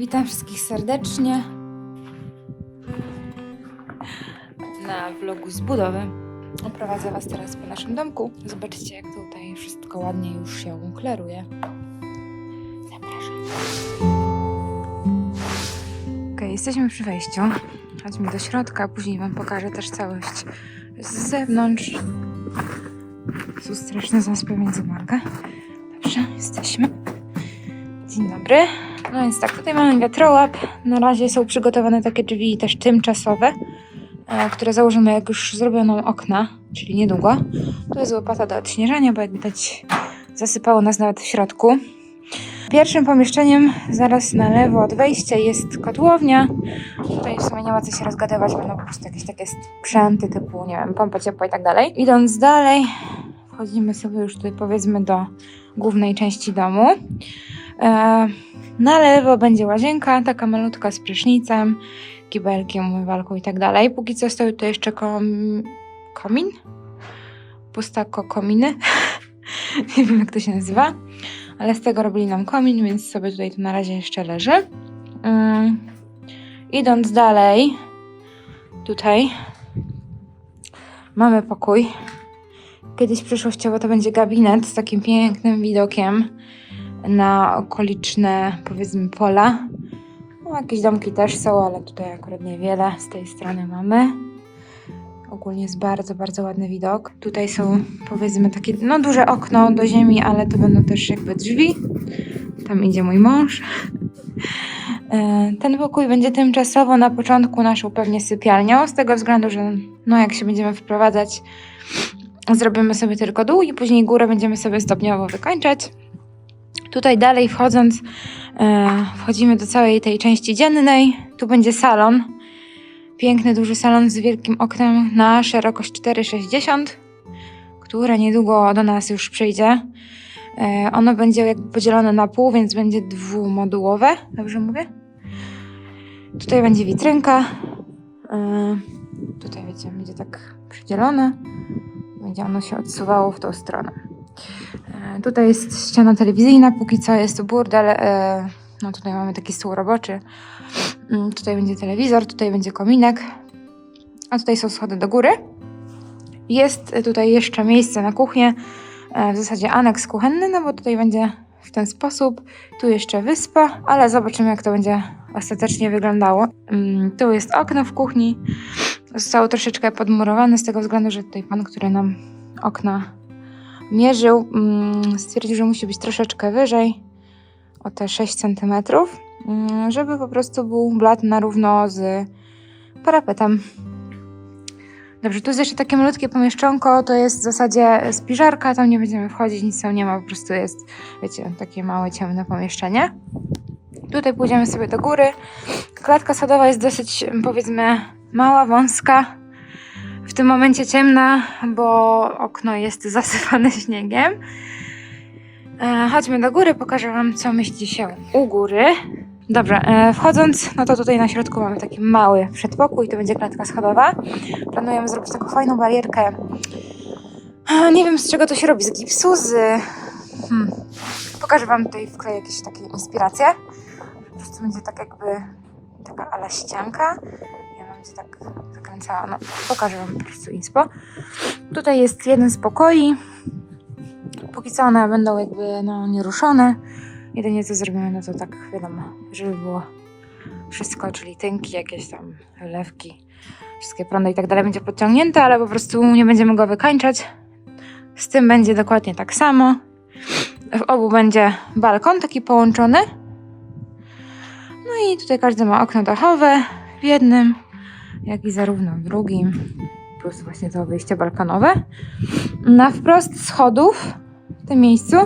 Witam wszystkich serdecznie na vlogu z budowy. Oprowadzę Was teraz po naszym domku. Zobaczcie, jak tutaj wszystko ładnie już się kleruje. Zapraszam. Ok, jesteśmy przy wejściu. Chodźmy do środka, później Wam pokażę też całość z zewnątrz. Tu straszny zaspy między uwaga. Dobrze, jesteśmy. Dzień dobry. No więc tak, tutaj mamy wiatrołap. Na razie są przygotowane takie drzwi też tymczasowe, e, które założymy jak już zrobiono okna, czyli niedługo. Tu jest łopata do odśnieżania, bo jak widać zasypało nas nawet w środku. Pierwszym pomieszczeniem zaraz na lewo od wejścia jest kotłownia. Tutaj w sumie nie ma co się rozgadywać, będą po prostu jakieś takie sprzęty typu, nie wiem, pompa ciepła i tak dalej. Idąc dalej, wchodzimy sobie już tutaj powiedzmy do głównej części domu. E, na lewo będzie łazienka, taka malutka z prysznicem, kibelkiem, umywalką i tak dalej. Póki co stoi tu jeszcze kom... komin? Pustako kominy. Nie wiem jak to się nazywa, ale z tego robili nam komin, więc sobie tutaj to na razie jeszcze leży. Ym, idąc dalej, tutaj mamy pokój. Kiedyś przyszłościowo to będzie gabinet z takim pięknym widokiem na okoliczne, powiedzmy, pola. No, jakieś domki też są, ale tutaj akurat niewiele. Z tej strony mamy. Ogólnie jest bardzo, bardzo ładny widok. Tutaj są, powiedzmy, takie, no duże okno do ziemi, ale to będą też jakby drzwi. Tam idzie mój mąż. E, Ten pokój będzie tymczasowo na początku naszą pewnie sypialnią, z tego względu, że no jak się będziemy wprowadzać, zrobimy sobie tylko dół i później górę będziemy sobie stopniowo wykończać. Tutaj dalej wchodząc, e, wchodzimy do całej tej części dziennej. Tu będzie salon. Piękny, duży salon z wielkim oknem na szerokość 4,60, które niedługo do nas już przyjdzie. E, ono będzie jakby podzielone na pół, więc będzie dwumodułowe. Dobrze mówię? Tutaj będzie witrynka. E, tutaj wiecie, będzie tak przydzielone. Będzie ono się odsuwało w tą stronę. Tutaj jest ściana telewizyjna, póki co jest tu burdel. e, No tutaj mamy taki stół roboczy. Mm, Tutaj będzie telewizor, tutaj będzie kominek. A tutaj są schody do góry. Jest e, tutaj jeszcze miejsce na kuchnię, e, w zasadzie aneks kuchenny, no bo tutaj będzie w ten sposób. Tu jeszcze wyspa, ale zobaczymy jak to będzie ostatecznie wyglądało. Mm, Tu jest okno w kuchni. Zostało troszeczkę podmurowane z tego względu, że tutaj pan, który nam okna mierzył, mm, stwierdził, że musi być troszeczkę wyżej, o te 6 cm, mm, żeby po prostu był blat na równo z parapetem. Dobrze, tu jest jeszcze takie malutkie pomieszczonko, to jest w zasadzie spiżarka, tam nie będziemy wchodzić, nic tam nie ma, po prostu jest, wiecie, takie małe, ciemne pomieszczenie. Tutaj pójdziemy sobie do góry. Klatka schodowa jest dosyć, powiedzmy, mała, wąska. W tym momencie ciemna, bo okno jest zasypane śniegiem. E, chodźmy do góry, pokażę Wam, co mieści się u góry. Dobrze, e, wchodząc, no to tutaj na środku mamy taki mały przedpokój, to będzie klatka schodowa. Planujemy zrobić taką fajną barierkę. E, Nie wiem, z czego to się robi, z gipsu, z... Hmm. Pokażę Wam tutaj w tle jakieś takie inspiracje. Po prostu będzie tak jakby taka ala ścianka. Będzie tak zakręcała, no pokażę Wam po prostu inspo. Tutaj jest jeden z pokoi. Póki co one będą jakby no, nieruszone. Jedynie co zrobimy, no to tak wiadomo, żeby było wszystko, czyli tynki, jakieś tam wylewki, wszystkie prądy i tak dalej będzie podciągnięte, ale po prostu nie będziemy go wykańczać. Z tym będzie dokładnie tak samo. W obu będzie balkon taki połączony. No i tutaj każdy ma okno dachowe w jednym, jak i zarówno w drugim, plus właśnie to wyjście balkonowe. Na wprost schodów w tym miejscu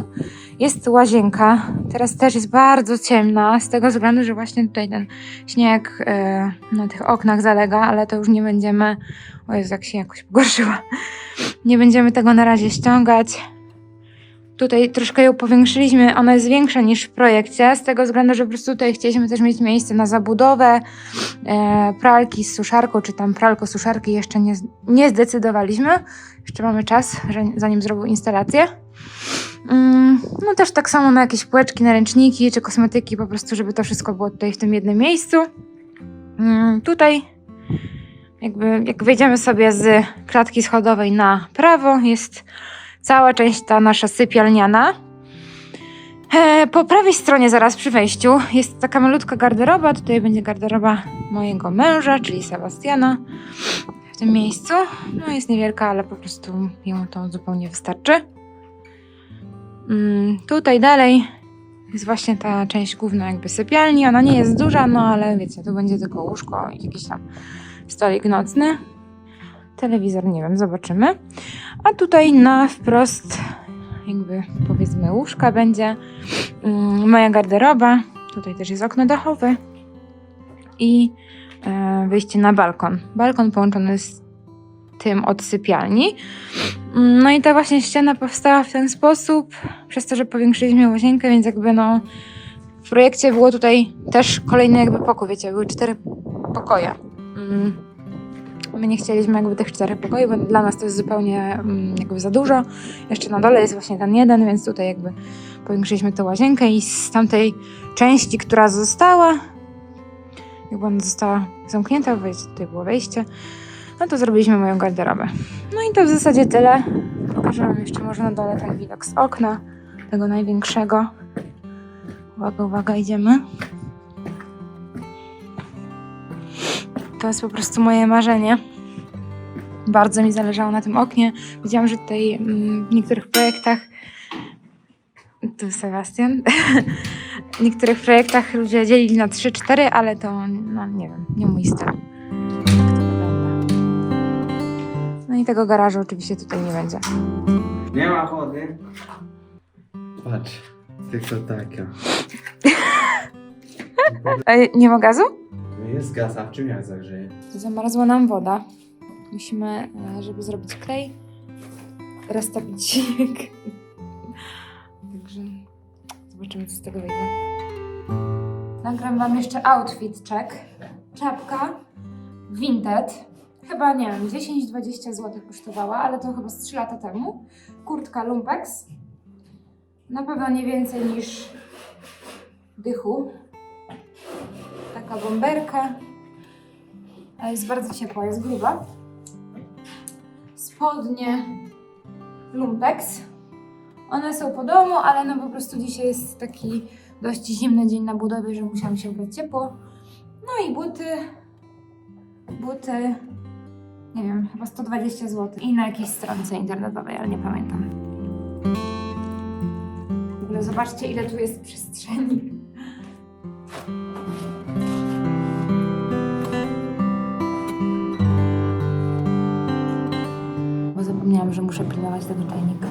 jest łazienka. Teraz też jest bardzo ciemna, z tego względu, że właśnie tutaj ten śnieg e, na tych oknach zalega, ale to już nie będziemy. O Jezu, jak się jakoś pogorszyła. Nie będziemy tego na razie ściągać. Tutaj troszkę ją powiększyliśmy, ona jest większa niż w projekcie, z tego względu, że po prostu tutaj chcieliśmy też mieć miejsce na zabudowę, e, pralki z suszarką, czy tam pralko suszarki jeszcze nie, nie zdecydowaliśmy. Jeszcze mamy czas, że, zanim zrobił instalację. Mm, No też tak samo na jakieś półeczki, na ręczniki czy kosmetyki, po prostu, żeby to wszystko było tutaj w tym jednym miejscu. Mm, Tutaj jakby jak wejdziemy sobie z klatki schodowej na prawo, jest cała część ta nasza sypialniana. E, Po prawej stronie, zaraz przy wejściu, jest taka malutka garderoba. Tutaj będzie garderoba mojego męża, czyli Sebastiana, w tym miejscu. No, jest niewielka, ale po prostu jemu to zupełnie wystarczy. Mm, tutaj dalej jest właśnie ta część główna, jakby sypialni. Ona nie jest duża, no ale wiecie, tu będzie tylko łóżko i jakiś tam stolik nocny. Telewizor, nie wiem, zobaczymy. A tutaj na wprost, jakby powiedzmy, łóżka będzie mm, moja garderoba. Tutaj też jest okno dachowe i e, wyjście na balkon. Balkon połączony z tym od sypialni. Mm, No i ta właśnie ściana powstała w ten sposób, przez to, że powiększyliśmy łazienkę, więc jakby no w projekcie było tutaj też kolejny jakby pokój, wiecie, były cztery pokoje. My nie chcieliśmy jakby tych czterech pokoi, bo dla nas to jest zupełnie mm, jakby za dużo. Jeszcze na dole jest właśnie ten jeden, więc tutaj jakby powiększyliśmy tę łazienkę i z tamtej części, która została, jakby ona została zamknięta, tutaj było wejście, no to zrobiliśmy moją garderobę. No i to w zasadzie tyle. Pokażę wam jeszcze może na dole ten widok z okna, tego największego. Uwaga, uwaga, idziemy. To jest po prostu moje marzenie. Bardzo mi zależało na tym oknie. Widziałam, że tutaj mm, w niektórych projektach tu Sebastian. w niektórych projektach ludzie dzielili na 3-4, ale to no nie wiem, nie mój styl. Wygląda. No i tego garażu oczywiście tutaj nie będzie. Nie ma wody. Patrz, tylko taka. Ej, nie ma gazu? Jest gaz, a w czym jak zagrzeje? Zamarzła nam woda. Musimy, e, żeby zrobić klej, roztopić śnieg. Także zobaczymy, co z tego wyjdzie. Nagram wam jeszcze outfit check. Czapka Vinted. Chyba, nie wiem, 10-20 zł kosztowała, ale to chyba z 3 lata temu. Kurtka Lumpex. Na pewno nie więcej niż dychu. Bomberka. Ale jest bardzo ciepła, jest gruba. Spodnie Lumpex. One są po domu, ale no po prostu dzisiaj jest taki dość zimny dzień na budowie, że musiałam się ubrać ciepło. No i buty. Buty. Nie wiem, chyba 120 zł. I na jakiejś stronce internetowej, ale nie pamiętam. W ogóle zobaczcie, ile tu jest przestrzeni. Zapomniałam, że muszę pilnować tego czajnika.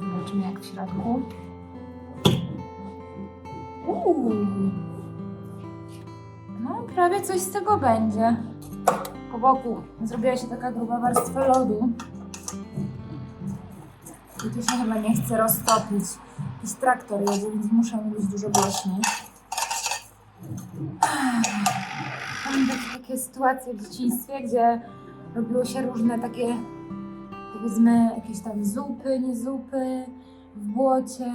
Zobaczymy jak w środku. Uuu. No, prawie coś z tego będzie. Po boku zrobiła się taka gruba warstwa lodu. I tu się chyba nie chce roztopić. Jakiś traktor jedzie, więc muszę mówić dużo głośniej. Pamiętam takie sytuacje w dzieciństwie, gdzie robiło się różne takie, powiedzmy, jakieś tam zupy, nie zupy w błocie.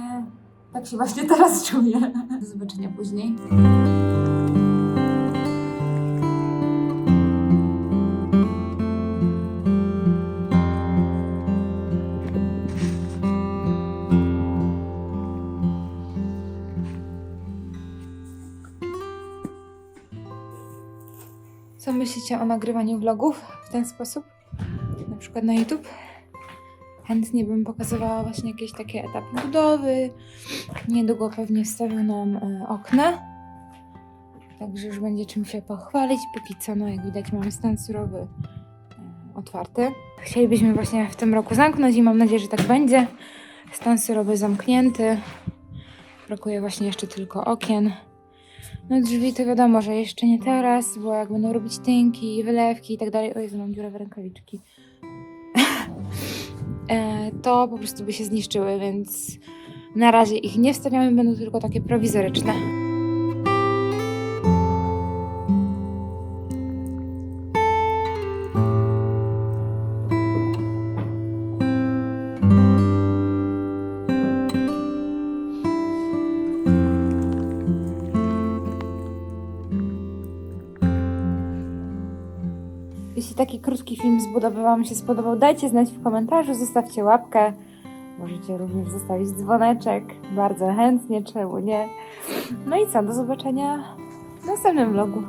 Tak się właśnie teraz czuję. Do zobaczenia później. Co myślicie o nagrywaniu vlogów w ten sposób? Na przykład na YouTube? Chętnie bym pokazywała właśnie jakieś takie etapy budowy. Niedługo pewnie wstawią nam e, okna. Także już będzie czym się pochwalić. Póki co, no jak widać, mamy stan surowy e, otwarty. Chcielibyśmy właśnie w tym roku zamknąć i mam nadzieję, że tak będzie. Stan surowy zamknięty. Brakuje właśnie jeszcze tylko okien. No drzwi to wiadomo, że jeszcze nie teraz, bo jak będą robić tynki, wylewki i tak dalej. O Jezu, mam dziurę w rękawiczki. E, to po prostu by się zniszczyły, więc na razie ich nie wstawiamy, będą tylko takie prowizoryczne. Taki krótki film z budowy Wam się spodobał, dajcie znać w komentarzu, zostawcie łapkę. Możecie również zostawić dzwoneczek. Bardzo chętnie, czemu nie. No i co, do zobaczenia w następnym vlogu.